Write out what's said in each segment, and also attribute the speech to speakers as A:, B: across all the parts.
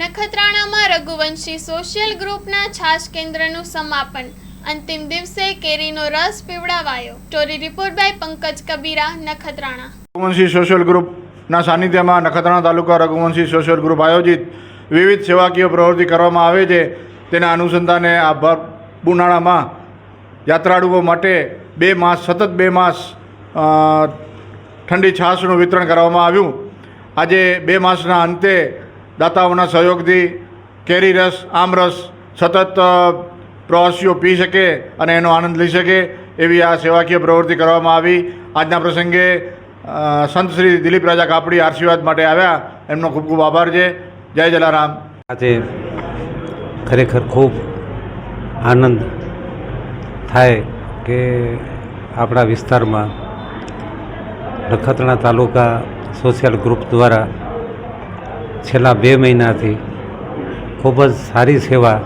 A: નખત્રાણામાં Raghuvanshi social ગ્રુપના છાશ કેન્દ્રનું સમાપન. અંતિમ દિવસે કેરીનો રસ પીવડાવાયો. Story report by Pankaj Kabira, Nakhatrana.
B: Raghuvanshi social ગ્રુપના સાનિધ્યમાં નખત્રાણા તાલુકા રઘુવંશી સોશિયલ ગ્રુપ આયોજિત વિવિધ સેવાકીય પ્રવૃત્તિ કરવામાં આવે છે. તેના અનુસંધાને આ ભર ઉનાળામાં યાત્રાળુઓ માટે બે માસ, સતત બે માસ ઠંડી છાશનું વિતરણ કરવામાં આવ્યું. આજે બે માસના અંતે દાતાઓના સહયોગથી કેરી રસ આમરસ સતત પ્રવાસીઓ પી શકે અને એનો આનંદ લઈ શકે એવી આ સેવાકીય પ્રવૃત્તિ કરવામાં આવી. આજના પ્રસંગે સંત શ્રી દિલીપ રાજા કાપડી આશીર્વાદ માટે આવ્યા. એમનો ખૂબ ખૂબ આભાર છે. જય જલારામ.
C: આજે ખરેખર ખૂબ આનંદ થાય કે આપણા વિસ્તારમાં નખત્રાણા તાલુકા સોશિયલ ગ્રુપ દ્વારા છેલ્લા બે મહિનાથી ખૂબ જ સારી સેવા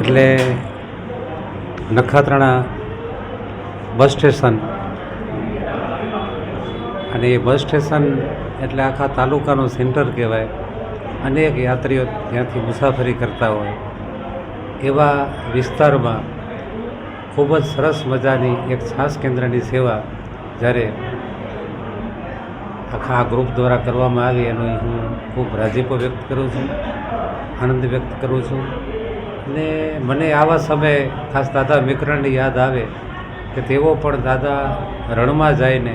C: એટલે નખત્રાણા બસ સ્ટેશન અને એ બસ સ્ટેશન એટલે આખા તાલુકાનું સેન્ટર કહેવાય. અનેક યાત્રીઓ ત્યાંથી મુસાફરી કરતા હોય. એવા વિસ્તારમાં ખૂબ જ સરસ મજાની એક છાસ કેન્દ્રની સેવા જ્યારે આખા ગ્રુપ દ્વારા કરવામાં આવી એનો હું ખૂબ રાજીપો વ્યક્ત કરું છું, આનંદ વ્યક્ત કરું છું. અને મને આવા સમયે ખાસ દાદા મિકરણની યાદ આવે કે તેઓ પણ દાદા રણમાં જઈને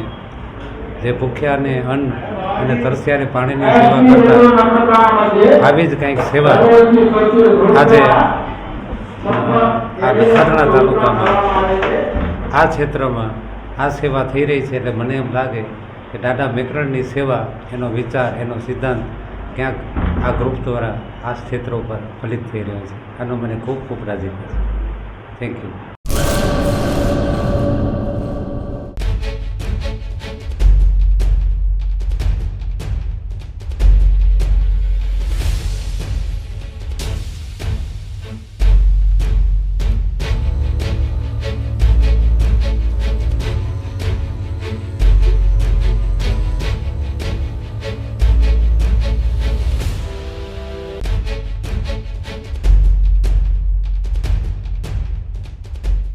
C: જે ભૂખ્યાને અન્ન અને તરસ્યાને પાણીની સેવા કરતા આવી જ કંઈક સેવા આજે આ નખત્રાણા તાલુકામાં, આ ક્ષેત્રમાં આ સેવા થઈ રહી છે એટલે મને એમ લાગે કે ટાટા મેકરણની સેવા, એનો વિચાર, એનો સિદ્ધાંત ક્યાંક આ ગ્રુપ દ્વારા આ ક્ષેત્ર ઉપર ફલિત થઈ રહ્યો છે. આનો મને ખૂબ ખૂબ રાજી છે. Thank you